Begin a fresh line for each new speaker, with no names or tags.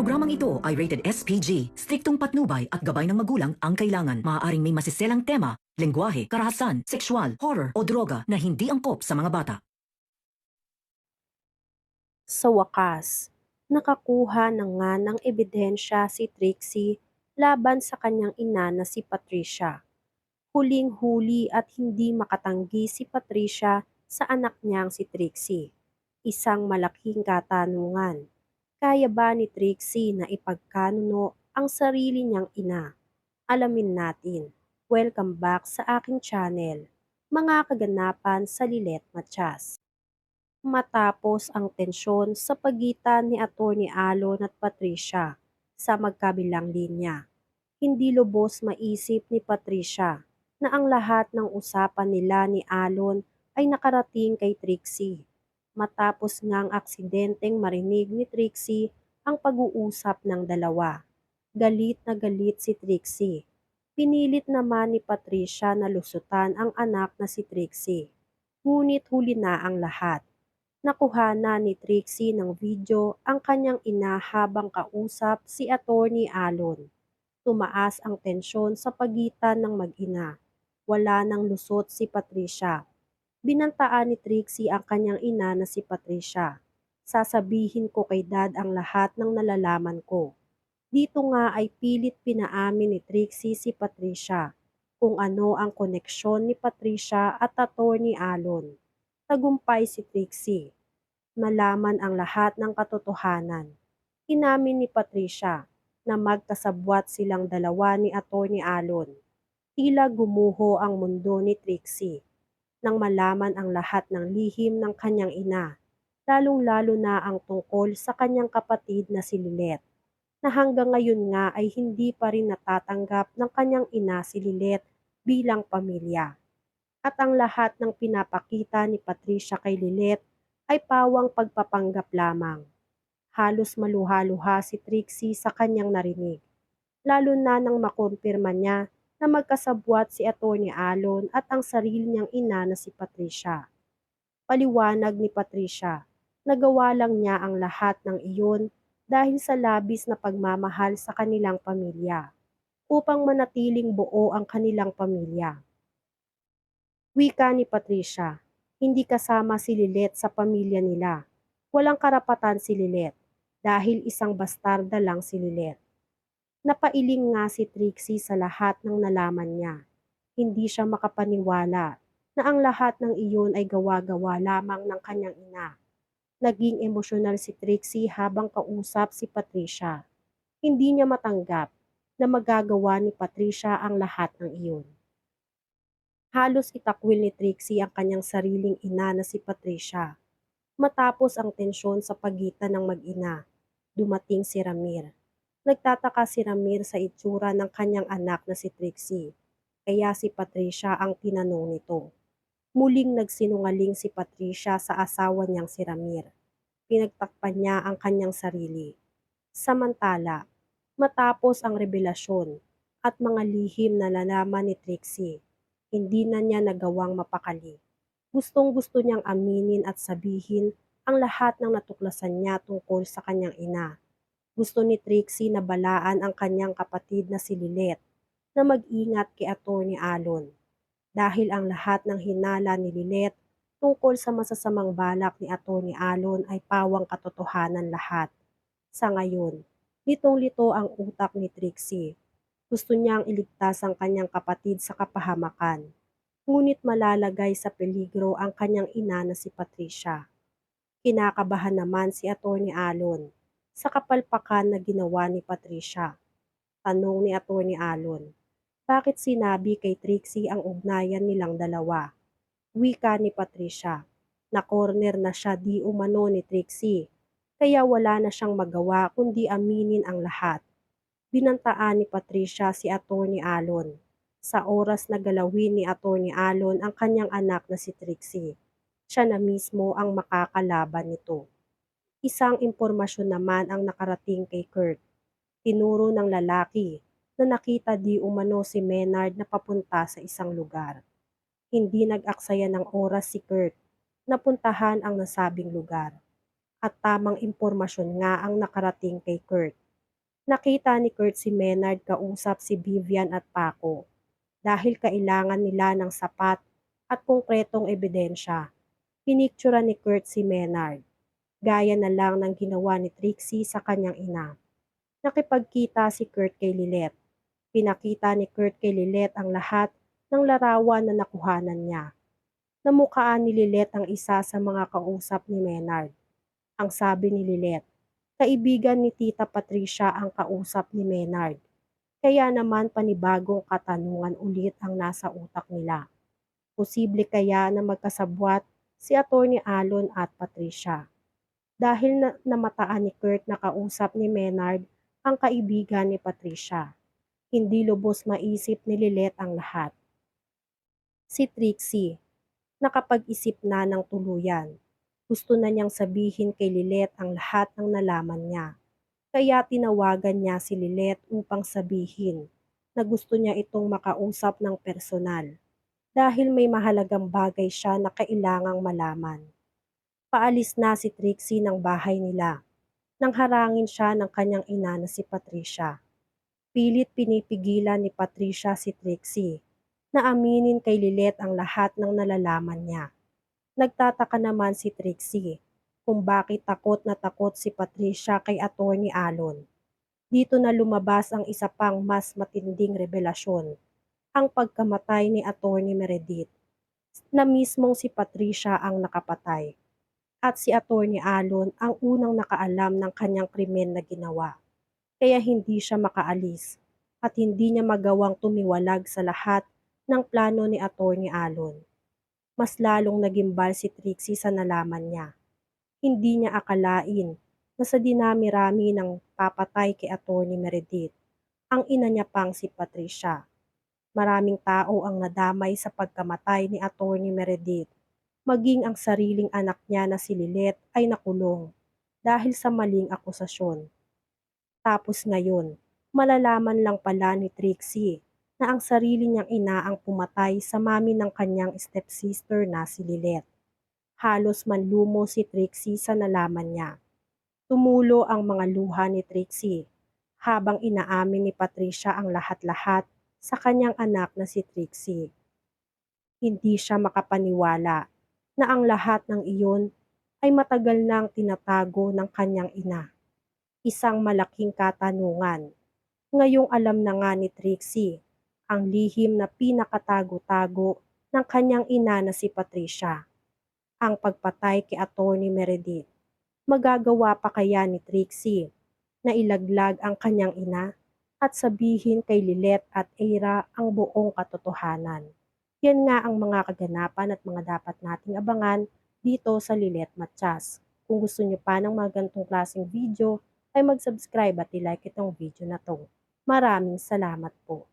programang ito ay rated SPG. Striktong patnubay at gabay ng magulang ang kailangan. Maaaring may masiselang tema, lengguwahe, karahasan, sexual, horror o droga na hindi angkop sa mga bata.
Sa wakas, nakakuha na nga ng ebidensya si Trixie laban sa kanyang ina na si Patricia. Huling-huli at hindi makatanggi si Patricia sa anak niyang si Trixie. Isang malaking katanungan. Kaya ba ni Trixie na ipagkanuno ang sarili niyang ina? Alamin natin. Welcome back sa aking channel. Mga kaganapan sa Lilet Matias. Matapos ang tensyon sa pagitan ni Attorney Alon at Patricia sa magkabilang linya, hindi lubos maisip ni Patricia na ang lahat ng usapan nila ni Alon ay nakarating kay Trixie. Matapos ngang aksidenteng marinig ni Trixie ang pag-uusap ng dalawa. Galit na galit si Trixie. Pinilit naman ni Patricia na lusutan ang anak na si Trixie. Ngunit huli na ang lahat nakuha na ni Trixie ng video ang kanyang ina habang kausap si Attorney Alon. Tumaas ang tensyon sa pagitan ng mag-ina. Wala nang lusot si Patricia. Binantaan ni Trixie ang kanyang ina na si Patricia. Sasabihin ko kay dad ang lahat ng nalalaman ko. Dito nga ay pilit pinaamin ni Trixie si Patricia kung ano ang koneksyon ni Patricia at Attorney Alon tagumpay si Trixie. Malaman ang lahat ng katotohanan. Inamin ni Patricia na magkasabwat silang dalawa ni Attorney Alon. Tila gumuho ang mundo ni Trixie nang malaman ang lahat ng lihim ng kanyang ina, lalong-lalo na ang tungkol sa kanyang kapatid na si Lilet, na hanggang ngayon nga ay hindi pa rin natatanggap ng kanyang ina si Lilet bilang pamilya at ang lahat ng pinapakita ni Patricia kay Lilet ay pawang pagpapanggap lamang. Halos maluha-luha si Trixie sa kanyang narinig, lalo na nang makumpirma niya na magkasabwat si Atty. Alon at ang sarili niyang ina na si Patricia. Paliwanag ni Patricia, nagawa lang niya ang lahat ng iyon dahil sa labis na pagmamahal sa kanilang pamilya upang manatiling buo ang kanilang pamilya. Wika ni Patricia, hindi kasama si Lilet sa pamilya nila. Walang karapatan si Lilet dahil isang bastarda lang si Lilet. Napailing nga si Trixie sa lahat ng nalaman niya. Hindi siya makapaniwala na ang lahat ng iyon ay gawa-gawa lamang ng kanyang ina. Naging emosyonal si Trixie habang kausap si Patricia. Hindi niya matanggap na magagawa ni Patricia ang lahat ng iyon. Halos itakwil ni Trixie ang kanyang sariling ina na si Patricia. Matapos ang tensyon sa pagitan ng mag-ina, dumating si Ramir. Nagtataka si Ramir sa itsura ng kanyang anak na si Trixie, kaya si Patricia ang tinanong nito. Muling nagsinungaling si Patricia sa asawa niyang si Ramir. Pinagtakpan niya ang kanyang sarili. Samantala, matapos ang revelasyon at mga lihim na nalaman ni Trixie, hindi na niya nagawang mapakali. Gustong gusto niyang aminin at sabihin ang lahat ng natuklasan niya tungkol sa kanyang ina. Gusto ni Trixie na balaan ang kanyang kapatid na si Lilet na mag-ingat kay Attorney Alon dahil ang lahat ng hinala ni Lilet tungkol sa masasamang balak ni Attorney Alon ay pawang katotohanan lahat. Sa ngayon, litong-lito ang utak ni Trixie gusto niyang iligtas ang kanyang kapatid sa kapahamakan, ngunit malalagay sa peligro ang kanyang ina na si Patricia. Kinakabahan naman si Attorney Alon sa kapalpakan na ginawa ni Patricia. Tanong ni Attorney Alon, bakit sinabi kay Trixie ang ugnayan nilang dalawa? Wika ni Patricia, na corner na siya di umano ni Trixie, kaya wala na siyang magawa kundi aminin ang lahat binantaan ni Patricia si Attorney Alon sa oras na galawin ni Attorney Alon ang kanyang anak na si Trixie. Siya na mismo ang makakalaban nito. Isang impormasyon naman ang nakarating kay Kurt. Tinuro ng lalaki na nakita di umano si Menard na papunta sa isang lugar. Hindi nag-aksaya ng oras si Kurt na puntahan ang nasabing lugar. At tamang impormasyon nga ang nakarating kay Kurt Nakita ni Kurt si Menard kausap si Vivian at Paco dahil kailangan nila ng sapat at konkretong ebidensya. Piniktura ni Kurt si Menard, gaya na lang ng ginawa ni Trixie sa kanyang ina. Nakipagkita si Kurt kay Lilet. Pinakita ni Kurt kay Lilet ang lahat ng larawan na nakuhanan niya. Namukaan ni Lilet ang isa sa mga kausap ni Menard. Ang sabi ni Lilet, kaibigan ni Tita Patricia ang kausap ni Menard. Kaya naman panibagong katanungan ulit ang nasa utak nila. Posible kaya na magkasabwat si Attorney Alon at Patricia. Dahil na namataan ni Kurt na kausap ni Menard ang kaibigan ni Patricia. Hindi lubos maisip ni Lilet ang lahat. Si Trixie, nakapag-isip na ng tuluyan. Gusto na niyang sabihin kay Lilet ang lahat ng nalaman niya. Kaya tinawagan niya si Lilet upang sabihin na gusto niya itong makausap ng personal dahil may mahalagang bagay siya na kailangang malaman. Paalis na si Trixie ng bahay nila nang harangin siya ng kanyang ina na si Patricia. Pilit pinipigilan ni Patricia si Trixie na aminin kay Lilet ang lahat ng nalalaman niya. Nagtataka naman si Trixie kung bakit takot na takot si Patricia kay Attorney Alon. Dito na lumabas ang isa pang mas matinding revelasyon, ang pagkamatay ni Attorney Meredith, na mismong si Patricia ang nakapatay. At si Attorney Alon ang unang nakaalam ng kanyang krimen na ginawa. Kaya hindi siya makaalis at hindi niya magawang tumiwalag sa lahat ng plano ni Attorney Alon. Mas lalong nagimbal si Trixie sa nalaman niya hindi niya akalain na sa dinami-rami ng papatay kay Attorney Meredith, ang ina niya pang si Patricia. Maraming tao ang nadamay sa pagkamatay ni Attorney Meredith. Maging ang sariling anak niya na si Lilet ay nakulong dahil sa maling akusasyon. Tapos ngayon, malalaman lang pala ni Trixie na ang sarili niyang ina ang pumatay sa mami ng kanyang stepsister na si Lilet halos manlumo si Trixie sa nalaman niya. Tumulo ang mga luha ni Trixie habang inaamin ni Patricia ang lahat-lahat sa kanyang anak na si Trixie. Hindi siya makapaniwala na ang lahat ng iyon ay matagal nang tinatago ng kanyang ina. Isang malaking katanungan. Ngayong alam na nga ni Trixie ang lihim na pinakatago-tago ng kanyang ina na si Patricia ang pagpatay kay Attorney Meredith. Magagawa pa kaya ni Trixie na ilaglag ang kanyang ina at sabihin kay Lilet at Eira ang buong katotohanan. Yan nga ang mga kaganapan at mga dapat nating abangan dito sa Lilet Matchas. Kung gusto niyo pa ng mga gantong klaseng video, ay mag-subscribe at i-like itong video na to. Maraming salamat po.